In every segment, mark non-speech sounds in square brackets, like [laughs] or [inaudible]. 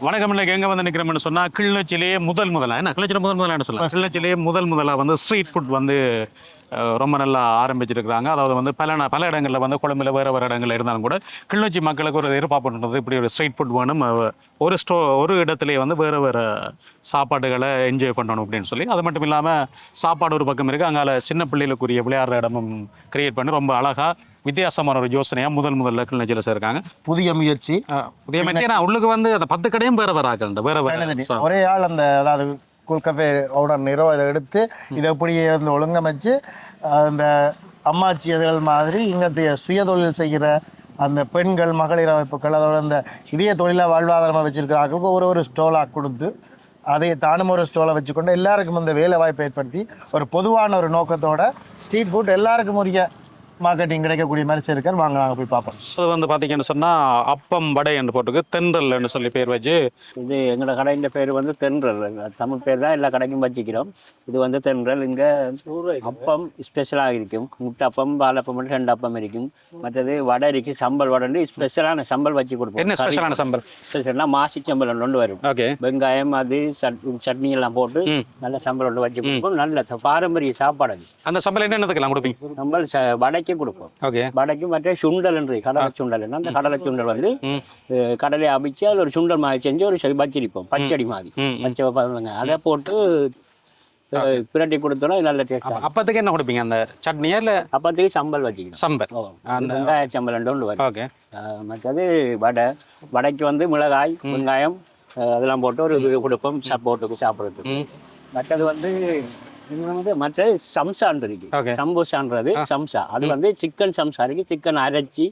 வணக்கம் இன்னைக்கு எங்க வந்து நிக்கிறோம்னு சொன்னா கிளிநொச்சிலேயே முதல் முதலா. என்ன? கிளிநொச்சியில முதல் முதலா சொல்லலாம் கிளிநொச்சிலேயே முதல் முதலா வந்து ஸ்ட்ரீட் ஃபுட் வந்து ரொம்ப நல்லா ஆரம்பிச்சிருக்கிறாங்க. அதாவது வந்து பல ந- பல இடங்களில் வந்து கொழும்புல வேறு வேறு இடங்கள்ல இருந்தாலும் கூட கிளிநொச்சி மக்களுக்கு ஒரு எதிர்பார்ப்புன்றது இப்படி ஒரு ஸ்ட்ரீட் ஃபுட் வேணும். ஒரு ஸ்டோ ஒரு இடத்துலயே வந்து வேறு வேறு சாப்பாடுகளை என்ஜாய் பண்ணணும் அப்படின்னு சொல்லி. அது மட்டும் இல்லாமல் சாப்பாடு ஒரு பக்கம் இருக்குது அங்கால சின்ன பிள்ளைகளுக்குரிய விளையாடுற இடமும் கிரியேட் பண்ணி ரொம்ப அழகா வித்தியாசமான ஒரு யோசனையாக முதல் முதல்ல கிளிநொச்சியில் சேர்க்காங்க. புதிய முயற்சி. புதிய மெச்சே நான் உள்ளுக்கு வந்து அந்த பத்து கடையும் வேற வேற ஆக்கல் வேற வேற. ஒரே ஆள் அந்த அதாவது கூல் கஃபே ஓனர் நிறோ இதை எடுத்து இதை அப்படியே வந்து ஒழுங்கமைச்சு அந்த அம்மாச்சி அதுகள் மாதிரி இங்கே சுயதொழில் செய்கிற அந்த பெண்கள் மகளிர் அமைப்புகள் அதோட அந்த இதய தொழிலாக வாழ்வாதாரமாக வச்சிருக்கிறார்களுக்கு ஒரு ஒரு ஸ்டோலாக கொடுத்து அதை தானும் ஒரு ஸ்டோலை வச்சுக்கொண்டு எல்லாருக்கும் இந்த வேலை வாய்ப்பை ஏற்படுத்தி ஒரு பொதுவான ஒரு நோக்கத்தோட ஸ்ட்ரீட் ஃபுட் எல்லாருக்கும் உரிய மார்க்கெட்டிங் கிடைக்கக்கூடிய மாதிரி செய்யிருக்காரு வாங்க நாங்கள் போய் பார்ப்போம். அது வந்து பாத்தீங்கன்னு சொன்னா அப்பம் வடை என்று போட்டுக்கு தென்றல்னு சொல்லி பேர் வச்சு. இது எங்களோட கடையின் பேர் வந்து தென்றல். தமிழ் பேர் தான் எல்லா கடைக்கும் வச்சுக்கிறோம். இது வந்து தென்றல். இங்கே அப்பம் ஸ்பெஷலாக இருக்கும். முட்டப்பம் பாலப்பம் ரெண்டு அப்பம் இருக்கும். மற்றது வடை இருக்கு. சம்பல் வடை ஸ்பெஷலான சம்பல் வச்சு கொடுப்போம். என்ன ஸ்பெஷலான சம்பல்? ஸ்பெஷல்னா மாசி சம்பல் ஒன்று வரும். ஓகே. வெங்காயம் அது சட் சட்னி எல்லாம் போட்டு. நல்ல சம்பல் ஒன்று வச்சு கொடுப்போம். நல்ல பாரம்பரிய சாப்பாடு அது. அந்த சம்பல் என்னத்துக்கெல்லாம் கொடுப்பீங்க? சம்பல் ச வடைக்கு கொடுப்போம். வடைக்கு மற்ற சுண்டல் என்று கடலை சுண்டல் அந்த கடலை சுண்டல் வந்து கடலை அவிச்சு அதில் ஒரு சுண்டல் மாதிரி செஞ்சு ஒரு வச்சிருப்போம். பச்சடி மாதிரி. பச்சை பாருங்க அதை போட்டு பிரட்டி கொடுத்தோம்னா நல்ல டேஸ்ட் அப்பத்துக்கு என்ன கொடுப்பீங்க? அந்த சட்னியா இல்ல? அப்பத்துக்கு சம்பல் வச்சுக்கணும். சம்பல். ஓ, வெங்காய சம்பல் ரெண்டு ஒன்று வரும். ஓகே. மற்றது வடை. வடைக்கு வந்து மிளகாய் வெங்காயம் அதெல்லாம் போட்டு ஒரு கொடுப்போம். சா- போட்டு சாப்பிட்றதுக்கு மற்றது வந்து வந்து மற்ற சம்சான்றது இருக்கு. சம்பூசான்றது சம்சா. அது வந்து சிக்கன் சம்சா இருக்கு. சிக்கன் அரைச்சி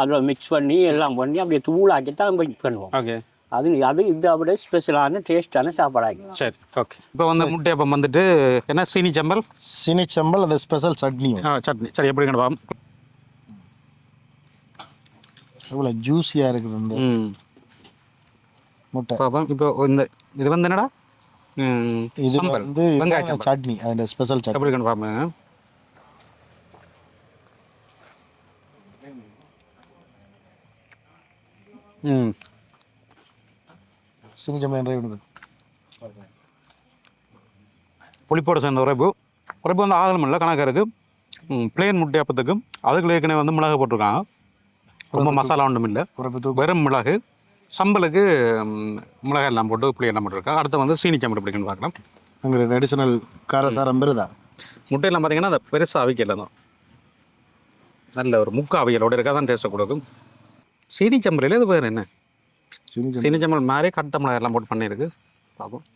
அதில் மிக்ஸ் பண்ணி எல்லாம் பண்ணி அப்படியே தூளாக்கி தான் மிக்ஸ் பண்ணுவோம். ஓகே அது அது இதை விட ஸ்பெஷலான டேஸ்டான சாப்பாடாக்கி. சரி ஓகே இப்போ வந்து முட்டை அப்பம் வந்துட்டு என்ன சீனி சம்பல்? சினிச்சம்பல் அந்த ஸ்பெஷல் சட்னியும் ஆ, சட்னி. சரி எப்படி கண்டு பாம் இவ்வளோ ஜூஸியாக இருக்குது இந்த முட்டை. பாப்போம் இப்போ இந்த இது வந்து என்னடா? இது வந்து வெங்காய இதுதான் சம்பல். சட்னி அந்த ஸ்பெஷல் சட்னி. எப்படி கண்டு பாப்போங்க ம். என்ற விடுது புளிப்போட சேர்ந்த உரைப்பு உரைப்பு வந்து ஆகலம் இல்லை கணக்காக இருக்குது பிளேன் முட்டை அப்பத்துக்கும் அதுக்குள்ள ஏற்கனவே வந்து மிளகு போட்டிருக்காங்க. ரொம்ப மசாலா ஒன்றும் இல்லை. வெறும் மிளகு. சம்பலுக்கு மிளகாய் எல்லாம் போட்டு புளி எல்லாம் போட்டிருக்காங்க அடுத்து வந்து சீனி சம்பல் எப்படின்னு பார்க்கலாம். உங்களுக்கு அடிஷனல் காரசாரம் பெறுதா? முட்டையெல்லாம் பார்த்தீங்கன்னா அந்த பெருசாக அவிக்கல தான். நல்ல ஒரு முக்கா அவியலோட இருக்கா தான் டேஸ்ட்டை கொடுக்கும். சீனி சம்பலில் இது வேறு என்ன? சீனி சம்பல் மாதிரி கட்ட மிளகாய் எல்லாம் போட்டு பண்ணியிருக்கு. பார்ப்போம்.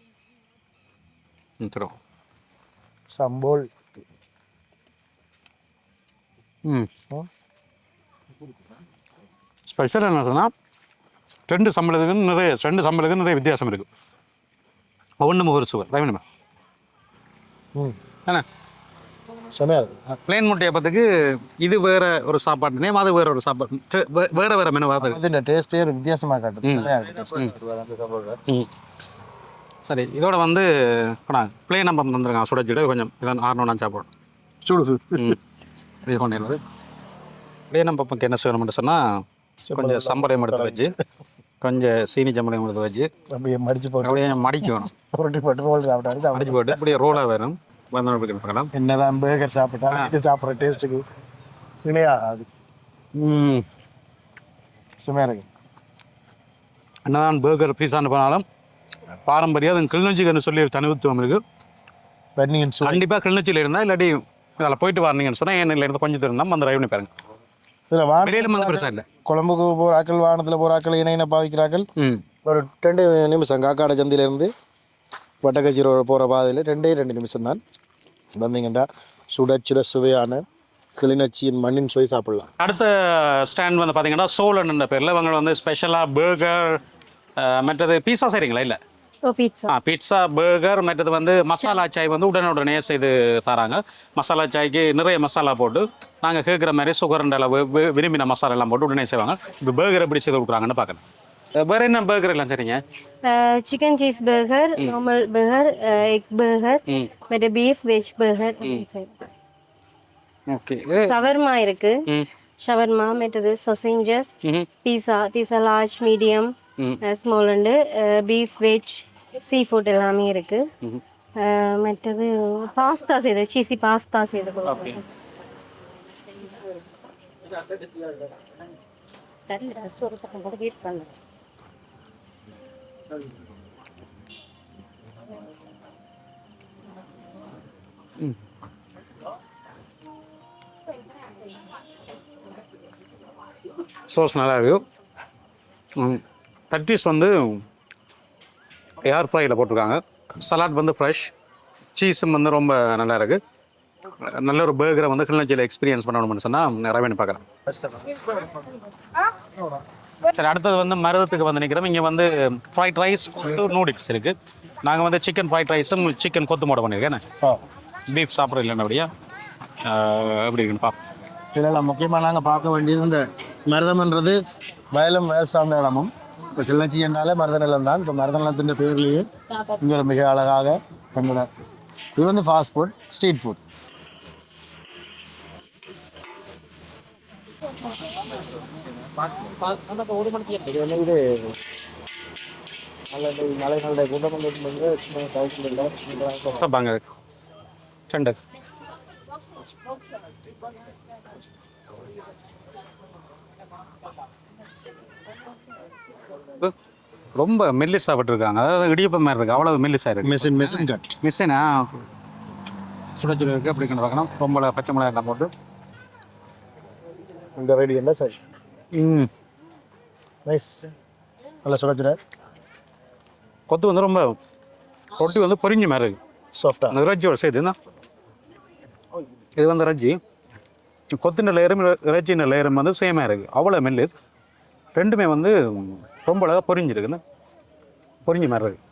தரும். சம்போல். ம். ஸ்பெஷல் என்ன சொன்னால் ரெண்டு சம்பளத்துக்கு நிறைய ரெண்டு சம்பளத்துக்கு நிறைய வித்தியாசம் இருக்குது ஒவ்வொன்றும் ஒரு சுவர் ரைவனுமா ம். என்ன செமையாக இருக்கு. பிளேன் முட்டை அப்பத்துக்கு இது வேற ஒரு சாப்பாடு நேம் அது வேற ஒரு சாப்பாடு வேற வேற மெனு வருது இது இந்த டேஸ்ட்டே வித்தியாசமாக காட்டுது. செமையாக சரி இதோட வந்து பிளேன் நம்ம தந்துருக்காங்க சுட சுட கொஞ்சம் இதான் ஆறணும் சாப்பிடும் சுடுது இது கொண்டு பிளேன் பக்கம் என்ன செய்யணும்னு சொன்னால் கொஞ்சம் சம்பளையம் எடுத்து வச்சு கொஞ்சம் சீனி சம்பளையம் எடுத்து வச்சு அப்படியே மடிச்சு போட்டு. அப்படியே மடிக்கணும் புரட்டி போட்டு ரோல் சாப்பிட்டாரு சாப்பிட்டு மடிச்சு போட்டு அப்படியே ரோலாக வேணும் பார்க்கலாம். என்னதான் பேகர் சாப்பிட்டா இது சாப்பிட்ற டேஸ்ட்டுக்கு இணையா அது? ம். செமையாக இருக்கு. என்னதான் பர்கர் பீஸான்னு போனாலும் பாரம்பரியம் அது கிளிநொச்சின்னு சொல்லி ஒரு தனித்துவம் இருக்குது கண்டிப்பாக கிளிநொச்சியில் இருந்தால் இல்லாட்டி அதில் போயிட்டு வரீங்கன்னு சொன்னால் எண்ணெயில் இருந்து கொஞ்சம் இருந்தால் அந்த ரயில்னு பாருங்க. இதில் வான குழம்புக்கு போகிறாக்கள் வானத்தில் போகிறாக்கள் இணை இணை பாவிக்கிறாக்கள் ஒரு ரெண்டு நிமிஷம் காக்காட சந்தையிலேருந்து வட்டக்கச்சி போகிற பாதையில் ரெண்டே ரெண்டு நிமிஷம் தான் வந்தீங்கன்னா சுட சுட சுவையான கிளிநொச்சியின் மண்ணின் சுவை சாப்பிடலாம். அடுத்த ஸ்டாண்ட் வந்து பார்த்தீங்கன்னா சோழன் என்ற பேரில். இவங்க வந்து ஸ்பெஷலாக பர்கர் மற்றது பீஸா செய்கிறீங்களா இல்லை. பீட்சா பீட்சா பர்கர் மற்றது வந்து மசாலா சாய் வந்து உடனுடனே செய்து தராங்க. மசாலா சாய்க்கு நிறைய மசாலா போட்டு நாங்கள் கேட்குற மாதிரி சுகர் அளவு விரும்பின மசாலா எல்லாம் போட்டு உடனே செய்வாங்க. இப்போ பர்கர் எப்படி செய்து கொடுக்குறாங்கன்னு பார்க்கணும். அஹ் வேற என்ன பர்கர் எல்லாம் சரிங்க chicken cheese burger normal burger egg burger மற்ற பீஃப் வெஜ் பர்கர் ஓகே ஷவர்மா இருக்கு. ஷவர்மா மற்றது சொசேஞ்சஸ் pizza pizza large medium small உண்டு பீஃப் வெஜ் சீ ஃபுட் எல்லாமே இருக்கு. மற்றது பாஸ்தா செய்து சீசி பாஸ்தா செய்து சோஸ் நல்லா இருக்கு. தட்டிஸ் வந்து ஏர் ஃப்ரையில் போட்டிருக்காங்க. சலாட் வந்து ஃப்ரெஷ் சீஸும் வந்து ரொம்ப நல்லா இருக்கு. நல்ல ஒரு பர்கரை வந்து கிளிநொச்சியில் எக்ஸ்பீரியன்ஸ் பண்ணணும்னு சொன்னால் ரவேன்னு பார்க்குறேன் சரி அடுத்தது வந்து மருதத்துக்கு வந்து நிற்கிறோம் இங்கே வந்து ஃப்ரைட் ரைஸ் நூடுல்ஸ் இருக்குது நாங்கள் வந்து சிக்கன் ஃப்ரைட் ரைஸும் சிக்கன் கொத்து மூட பண்ணியிருக்கேன் பீஃப் சாப்பிட்றது இல்லைன்னா அப்படியா? எப்படி இருக்குன்னு பார்ப்போம் இதெல்லாம் முக்கியமாக நாங்கள் பார்க்க வேண்டியது இந்த மருதம்ன்றது வயலும் வயல் சார்ந்த இடமும். இப்போ கிளர்ச்சி என்றாலே மருத நிலம் தான். இப்போ மருத நிலத்தின் பேர்லேயே இங்கே ஒரு மிக அழகாக எங்களோட இது வந்து ஃபாஸ்ட் ஃபுட் ஸ்ட்ரீட் ஃபுட் மலைகளுடைய குணம் பாங்க ரெண்டு ரொம்ப மெல்லிஸா விட்டுருக்காங்க அதாவது இடியப்பம் மாதிரி இருக்கு. அவ்வளவு மெல்லிஸா இருக்கு. மெஷின் மெஷின் கட் மிஸ்ஸேனா சுட சுட இருக்கு அப்படி பார்க்கணும் ரொம்ப பச்சை மிளகாய் எல்லாம் போட்டு. இந்த ரெடி என்ன சரி ம். நைஸ் நல்லா சுட சுட கொத்து வந்து ரொம்ப ரொட்டி வந்து பொரிஞ்ச மாதிரி இருக்கு. சாஃப்டாக அந்த இறைச்சியோட சேர்த்து என்ன? இது வந்து இறைச்சி. கொத்துன லேயரும் இறைச்சின லேயரும் வந்து சேமாக இருக்குது அவ்வளோ மெல்லு. ரெண்டுமே வந்து ரொம்ப அழகாக பொரிஞ்சிருக்குன்னு. பொரிஞ்ச மாதிரி இருக்கு.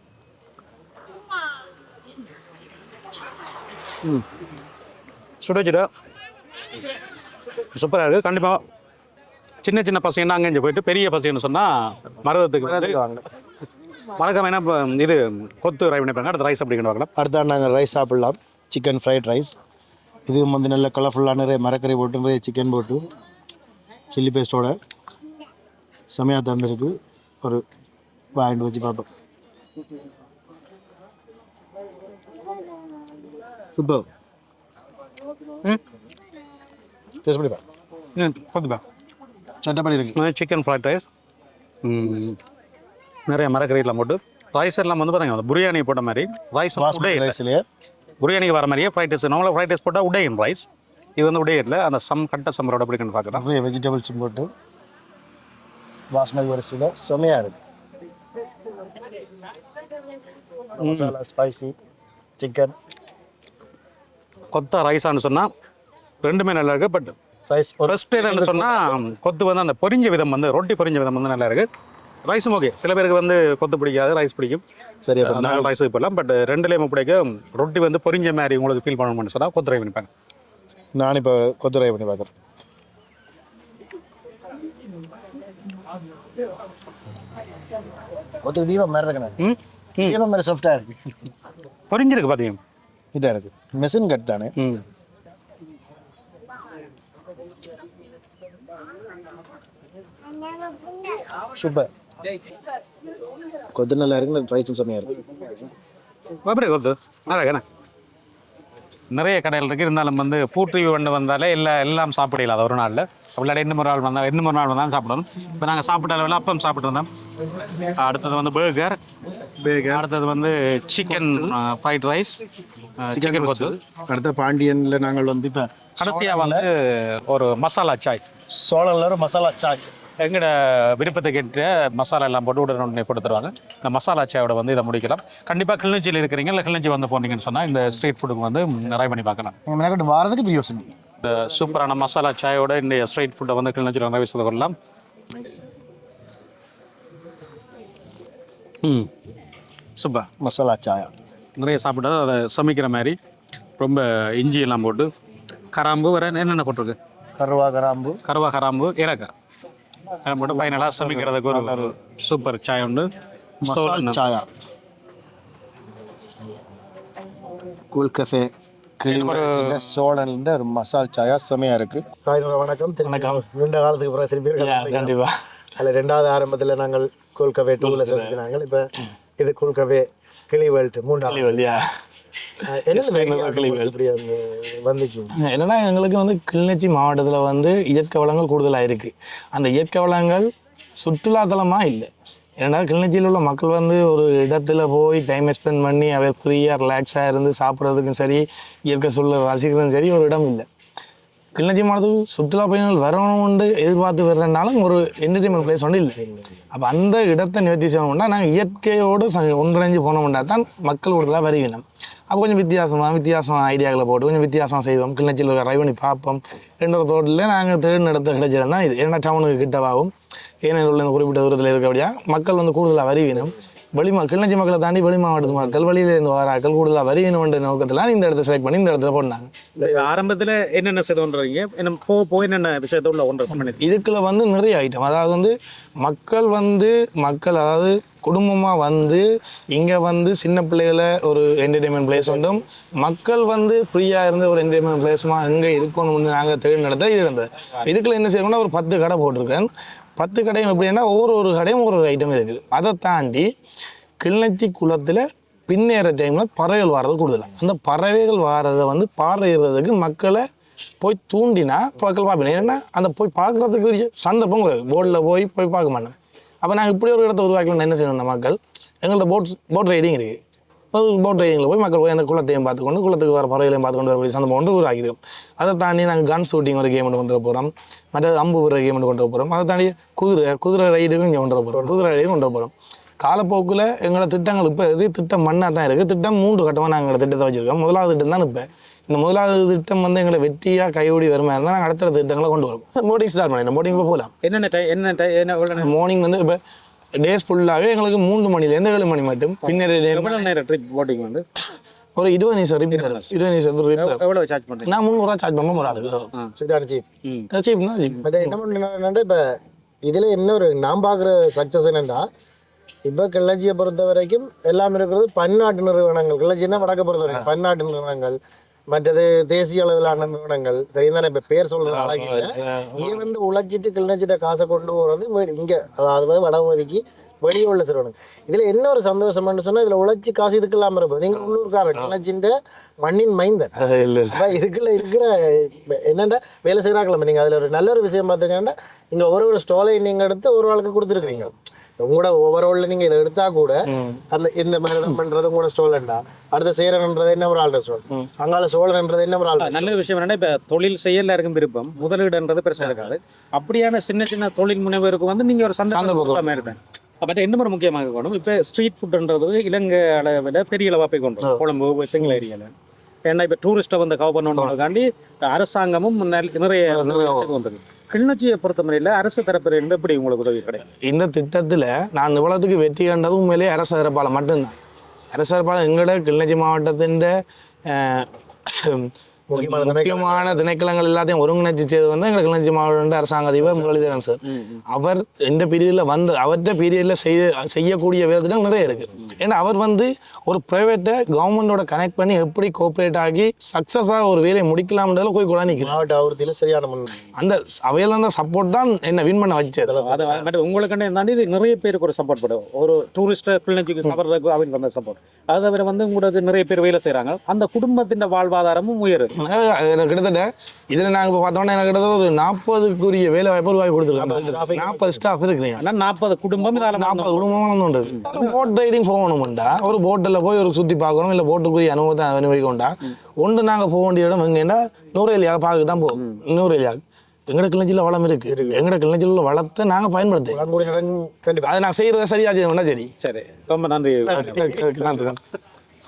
ம். சுட சுட. சூப்பராக இருக்குது கண்டிப்பாக சின்ன சின்ன பசங்கன்னா அங்கே போயிட்டு பெரிய பசங்கன்னு சொன்னால் மருதத்துக்கு மறக்காம என்ன இது கொத்து ரை பண்ணிப்பாங்க அடுத்த ரைஸ் அப்படிங்கிற வாங்கலாம் அடுத்தா நாங்கள் ரைஸ் சாப்பிடலாம். சிக்கன் ஃப்ரைட் ரைஸ் இதுவும் வந்து நல்ல கலர்ஃபுல்லான நிறைய மரக்கறி போட்டு நிறைய சிக்கன் போட்டு சில்லி பேஸ்ட்டோட செமையாக தந்திருக்கு ஒரு வாங்கிட்டு வச்சு பார்ப்போம் சூப்பர் ம் டேஸ்ட் ம் சட்டப்படி இருக்கு சிக்கன் ஃப்ரைட் ரைஸ் நிறைய மரக்கறியெல்லாம் போட்டு ரைஸ் எல்லாம் வந்து பாருங்க பிரியாணி போட்ட மாதிரி ரைஸ் ரைஸ்லேயே பிரியாணிக்கு வர மாதிரியே ஃப்ரைட் ரைஸ் நார்மலாக ஃப்ரைட் ரைஸ் போட்டால் உடையும் ரைஸ் இது வந்து உடையில அந்த சம் கட்ட சம்மரோட பிடிக்குன்னு பார்க்கலாம் நிறைய வெஜிடபிள்ஸும் போட்டு பாஸ்மதி அரிசியில் செமையாக இருக்கு. மசாலா ஸ்பைசி சிக்கன் கொத்தா ரைஸான்னு சொன்னால் ரெண்டுமே நல்லா இருக்கு பட் ரைஸ் ஒரு ஃபர்ஸ்ட் என்னன்னு சொன்னால் கொத்து வந்து அந்த பொரிஞ்ச விதம் வந்து ரொட்டி பொரிஞ்ச விதம் வந்து நல்லா இருக்கு. ரைஸும் ஓகே சில பேருக்கு வந்து கொத்து பிடிக்காது ரைஸ் பிடிக்கும். சரி நாங்கள் ரைஸ் போடலாம் பட் ரெண்டுலேயும் பிடிக்கும் ரொட்டி வந்து பொரிஞ்ச மாதிரி உங்களுக்கு ஃபீல் பண்ணணும்னு சொன்னால் கொத்து ரை பண்ணிப்பாங்க. நான் இப்போ கொத்து ரை பண்ணி பார்க்குறேன் கொத்து தீபம் மாதிரி இருக்குண்ணே ம்? ம். தீபம் மாதிரி சாஃப்டாக இருக்கு. பொரிஞ்சிருக்கு பார்த்தீங்க இதாக இருக்கு. மெஷின் கட் தானே. சூப்பர். கொத்து நல்லா இருக்கு ரைஸும் செம்மையாக இருக்கு. கொத்து. நல்லா இருக்கேண்ணே. நிறைய கடைகள் இருக்குது இருந்தாலும் வந்து பூட்டி கொண்டு வந்தாலே எல்லா எல்லாம் சாப்பிடல அது ஒரு நாளில். அப்படியே இன்னும் ஒரு நாள் வந்தால் இன்னும் ஒரு நாள் வந்தாலும் சாப்பிடணும். இப்போ நாங்கள் சாப்பிட்ட அளவில் அப்பம் சாப்பிட்டு இருந்தோம் அடுத்தது வந்து பர்கர் அடுத்தது வந்து சிக்கன் ஃப்ரைட் ரைஸ் சிக்கன் கொத்து. அடுத்த பாண்டியனில் நாங்கள் வந்து இப்போ கடைசியாக வந்து ஒரு மசாலா சாய் சோழனில் ஒரு மசாலா சாய் எங்களோட விருப்பத்தை கேட்டு மசாலா எல்லாம் போட்டு உடனே போட்டு தருவாங்க. இந்த மசாலா சாயோட வந்து இதை முடிக்கலாம். கண்டிப்பாக கிளிநொச்சியில் இருக்கிறீங்க. இல்லை கிளிநொச்சி வந்து போனீங்கன்னு சொன்னால் இந்த ஸ்ட்ரீட் ஃபுட்டுக்கு வந்து நிறைய பண்ணி பார்க்கலாம். வாரதுக்கு இப்போ யோசனை இந்த சூப்பரான மசாலா சாயோட இந்த ஸ்ட்ரீட் ஃபுட்டை வந்து கிளிநொச்சியில் நிறைய விஷயத்தை கொள்ளலாம் ம். சூப்பர். மசாலா சாயா. நிறைய சாப்பிட்டா அதை சமைக்கிற மாதிரி ரொம்ப இஞ்சி எல்லாம் போட்டு கராம்பு வேற என்னென்ன போட்டிருக்கு? கருவா கிராம்பு. கருவா கராம்பு ஏலக்காய். ஃபைனலாக சமைக்கிறதுக்கு ஒரு சூப்பர் சாய் உண்டு. மசால் சாயா. கூல் கஃபே சோழன்ல ஒரு மசால் சாயா செமையா இருக்கு. தாய் வணக்கம். வணக்கம். நீண்ட காலத்துக்கு பிறகு திரும்பி கண்டிப்பா. அதில் ரெண்டாவது ஆரம்பத்தில் நாங்கள் கூல்கவே டூவில் செஞ்சுக்கிறாங்க இப்போ இது கூல்கவே கிளி வேல்ட் மூன்றாவது. [laughs] என்னன்னா எங்களுக்கு வந்து கிளிநொச்சி மாவட்டத்தில் வந்து இயற்கை வளங்கள் கூடுதலாக இருக்குது அந்த இயற்கை வளங்கள் சுற்றுலாத்தலமாக இல்லை. ஏன்னா கிளிநொச்சியில் உள்ள மக்கள் வந்து ஒரு இடத்துல போய் டைம் ஸ்பெண்ட் பண்ணி அவர் ஃப்ரீயாக ரிலாக்ஸாக இருந்து சாப்பிட்றதுக்கும் சரி இயற்கை சூழலை ரசிக்கிறதும் சரி ஒரு இடம் இல்லை. கிளிநொச்சி மாவட்டத்துக்கு சுற்றுலா பயணிகள் வரணும்னு எதிர்பார்த்து வர்றதுனாலும் ஒரு என்டர்டைன்மெண்ட் பிளேஸ் ஒன்றும் இல்லை. அப்போ அந்த இடத்தை நிவர்த்தி செய்யணும்னா நாங்கள் இயற்கையோடு ச- ஒன்றிணைஞ்சு போனோம்னா தான் மக்கள் கூடுதலாக வருவினோம் அப்போ கொஞ்சம் வித்தியாசமாக வித்தியாசம் ஐடியாக்களை போட்டு கொஞ்சம் வித்தியாசம் செய்வோம். கிளிநொச்சியில் ட்ரை பண்ணி பார்ப்போம். என்ற தோட்டத்தில் நாங்கள் தேடி இடத்த கிடைச்சிடம் தான் இது. ஏன்னா டவுனுக்கு கிட்டவாகும். ஏனையில் உள்ள இந்த குறிப்பிட்ட தூரத்தில் இருக்கபடியா மக்கள் வந்து கூடுதலாக வருவினம் வெளி கிளிநொச்சி மக்களை தாண்டி வெளி மாவட்டத்து மக்கள் வெளியில இருந்து வராக்கள் கூடுதலாக வருவினம்ன்ற நோக்கத்தில் இந்த இடத்த செலக்ட் பண்ணி இந்த இடத்துல போட்டாங்க ஆரம்பத்துல என்னென்ன செய்து ஒன்றீங்க என்ன போக போக என்னென்ன விஷயத்த உள்ள ஒன்று பண்ணி இதுக்குள்ள வந்து நிறைய ஐட்டம் அதாவது வந்து மக்கள் வந்து மக்கள் அதாவது குடும்பமாக வந்து இங்கே வந்து சின்ன பிள்ளைகளை ஒரு என்டர்டைன்மெண்ட் பிளேஸ் உண்டும் மக்கள் வந்து ஃப்ரீயாக இருந்து ஒரு என்டர்டைன்மெண்ட் பிளேஸுமா எங்கே இருக்கணும்னு நாங்கள் தேடி நடத்த இது இருந்தது. இதுக்குள்ள என்ன செய்யணும்னா ஒரு பத்து கடை போட்டிருக்கேன். பத்து கடையும் எப்படின்னா ஒவ்வொரு ஒரு கடையும் ஒரு ஒரு ஐட்டம் இருக்குது. அதை தாண்டி கிளிநொச்சி குளத்தில் பின்னேற டைமில் பறவைகள் வர்றது கூடுதல். அந்த பறவைகள் வர்றதை வந்து பாடுறதுக்கு மக்களை போய் தூண்டினா மக்கள் பார்ப்பேன் ஏன்னா அந்த போய் பார்க்குறதுக்கு சந்தப்பம் சந்தர்ப்பம் கிடையாது போட்டில் போய் போய் பார்க்க மாட்டேன் அப்போ நாங்கள் இப்படி ஒரு இடத்த உருவாக்கணும் என்ன செய்யணும் மக்கள்? எங்கள்கிட்ட போட் போட் ரைடிங் இருக்குது போட் ரைடிங்கில் போய் மக்கள் போய் அந்த குளத்தையும் பார்த்துக்கொண்டு குளத்துக்கு வர பறவைகளையும் பார்த்துக்கொண்டு வரக்கூடிய சந்தர்ப்பம் ஒன்று உருவாக்கிடும் அதை தாண்டி நாங்கள் கன் ஷூட்டிங் ஒரு கேம் கொண்டு வர போகிறோம் மற்றது அம்பு விடுற கேம் கொண்டு வர போகிறோம் அதை தாண்டி குதிரை குதிரை ரைடுக்கும் இங்கே கொண்டு வர போகிறோம் குதிரை ரைடும் கொண்டு வர போகிறோம் காலப்போக்கில் எங்களோட திட்டங்கள் இப்போ இது திட்டம் மண்ணாக தான் இருக்குது திட்டம் மூன்று கட்டமாக நாங்கள் எங்களோட திட்டத்தை வச்சுருக்கோம் முதலாவது திட்டம் தான் இப்போ இந்த முதலாவது திட்டம் வந்து எங்களை வெற்றியாக கையோடி வருமா இருந்தால் நாங்கள் அடுத்த திட்டங்களை கொண்டு வரோம் போட்டிங் ஸ்டார்ட் பண்ணிடுறோம் போட்டிங் போகலாம் என்னென்ன டை என்ன டை என்ன மார்னிங் வந்து இப்போ டேஸ் ஃபுல்லாகவே எங்களுக்கு மூன்று மணிலேருந்து ஏழு மணி மட்டும். பின்னர் நேரம் ட்ரிப் போட்டிங் வந்து? ஒரு இருபது நிமிஷம் ரிப்பீட் இருபது நிமிஷம். ரிப்பீட் எவ்வளோ சார்ஜ் பண்ணுறீங்க? நான் முந்நூறுவா சார்ஜ் பண்ண ஒரு ஆளுக்கு. சீப் சீப்னா சீப் பட் என்ன பண்ணுன்னா இப்போ இதில் என்ன ஒரு நான் பார்க்குற சக்ஸஸ் என்னன்னா இப்போ கிளர்ச்சியை பொறுத்த வரைக்கும் எல்லாம் இருக்கிறது பன்னாட்டு நிறுவனங்கள். கிளர்ச்சின்னா வடக்க பொறுத்த வரைக்கும் பன்னாட்டு நிறுவனங்கள் மற்றது தேசிய அளவிலான நிறுவனங்கள் தெரியும் தானே இப்போ பேர் சொல்கிற அழகு இங்கே வந்து உழைச்சிட்டு கிளர்ச்சிட்ட காசை கொண்டு போகிறது இங்கே அதாவது வடமதிக்கு வெளியே உள்ள சிறுவனம் இதில் என்ன ஒரு சந்தோஷம்னு சொன்னால் இதில் உழைச்சி காசு இதுக்கு இல்லாமல் இருப்போம் நீங்கள் உள்ளூர்காரர் கிளர்ச்சின்ற மண்ணின் மைந்தன். இல்லை இதுக்குள்ள இருக்கிற என்னண்டா வேலை செய்கிறாங்களா நீங்கள் அதில் ஒரு நல்ல ஒரு விஷயம் பார்த்துக்கிட்டா இங்கே ஒரு ஒரு ஸ்டாலையும் நீங்கள் எடுத்து ஒரு ஆளுக்கு கொடுத்துருக்குறீங்க. உங்களோட ஓவரால்ல நீங்கள் இதை எடுத்தா கூட அந்த இந்த மாதிரி தான் பண்ணுறது உங்களோட ஸ்டோலண்டா அடுத்த சேரன்ன்றது என்ன ஒரு ஆள்ற ஸ்டோல் அங்கால சோழன்ன்றது என்ன ஒரு ஆள் நல்ல விஷயம் என்னன்னா இப்போ தொழில் செய்ய எல்லாருக்கும் விருப்பம் முதலீடுன்றது பெருசாக இருக்காது. அப்படியான சின்ன சின்ன தொழில் முனைவருக்கு வந்து நீங்கள் ஒரு சந்தர்ப்பம் மாதிரி தான். பட் என்ன ஒரு முக்கியமாக இருக்கணும். இப்போ ஸ்ட்ரீட் ஃபுட்ன்றது இலங்கை அளவில் பெரிய அளவாக போய் கொண்டு. கொழும்பு சிங்கள ஏரியாவில் ஏன்னா இப்போ டூரிஸ்ட்டை வந்து கவர் பண்ணணுன்றதுக்காண்டி அரசாங்கமும் நிறைய வந்திருக்கு. கிளிநொச்சியை பொறுத்தவரையில் அரசு தரப்பில் இருந்து எப்படி உங்களுக்கு உதவி கிடைக்கும்? இந்த திட்டத்தில் நான் இவ்வளோத்துக்கு வெற்றி கண்டது உண்மையிலேயே அரசு தரப்பால் மட்டும்தான். அரசு தரப்பால் எங்களோட கிளிநொச்சி மாவட்டத்தின் முக்கியமான திணைக்களங்கள் எல்லாத்தையும் ஒருங்கிணைச்சு செய்து வந்து எங்களுக்கு கிளிநொச்சி மாவட்ட அரசாங்க அதிபர் முரளிதரன் சார். அவர் இந்த பீரியடில் வந்து அவர்கிட்ட பீரியடில் செய்ய செய்யக்கூடிய வேலைத்திட்டம் நிறைய இருக்கு. ஏன்னா அவர் வந்து ஒரு ப்ரைவேட்டை கவர்மெண்டோட கனெக்ட் பண்ணி எப்படி கோஆப்ரேட் ஆகி சக்ஸஸாக ஒரு வேலையை முடிக்கலாம்ன்றதுல போய் கூட நிற்கிறேன் மாவட்ட ஆவர்த்தியில் சரியான முன் அந்த அவையில இருந்த சப்போர்ட் தான் என்ன வின் பண்ண மற்ற உங்களுக்கு தாண்டி இது நிறைய பேருக்கு ஒரு சப்போர்ட் பண்ணும் ஒரு டூரிஸ்ட்டை கிளிநொச்சிக்கு கவர்றதுக்கு அவங்க வந்த சப்போர்ட் அது தவிர வந்து உங்களுக்கு நிறைய பேர் வேலை செய்கிறாங்க அந்த குடும்பத்தின் வாழ்வாதாரமும் உயருது. எனக்கு கிட்டத்தட்ட இதில் நாங்கள் இப்போ பார்த்தோம்னா எனக்கு கிட்டத்தட்ட ஒரு நாற்பதுக்குரிய வேலை வாய்ப்பு உருவாக்கி கொடுத்துருக்கோம் நாற்பது ஸ்டாஃப் இருக்கிறீங்க ஆனால் நாற்பது குடும்பம் நாற்பது குடும்பமாக ஒன்று இருக்கு போட் ரைடிங் போகணும்டா. ஒரு போட்டில் போய் ஒரு சுற்றி பார்க்கணும் இல்லை போட்டுக்குரிய அனுபவத்தை அனுபவிக்கணும்டா. ஒன்று நாங்கள் போக வேண்டிய இடம் எங்கன்னா நூறு ஏலியாக பார்க்க தான் போகும் நூறு ஏலியாக எங்கட கிளஞ்சியில் வளம் இருக்கு. எங்கட கிளஞ்சியில் உள்ள வளத்தை நாங்கள் பயன்படுத்து பழங்குடி கண்டிப்பாக அதை நான் செய்கிறத சரியா செய்யணும்னா சரி சரி. ரொம்ப நன்றி நன்றி நன்றி.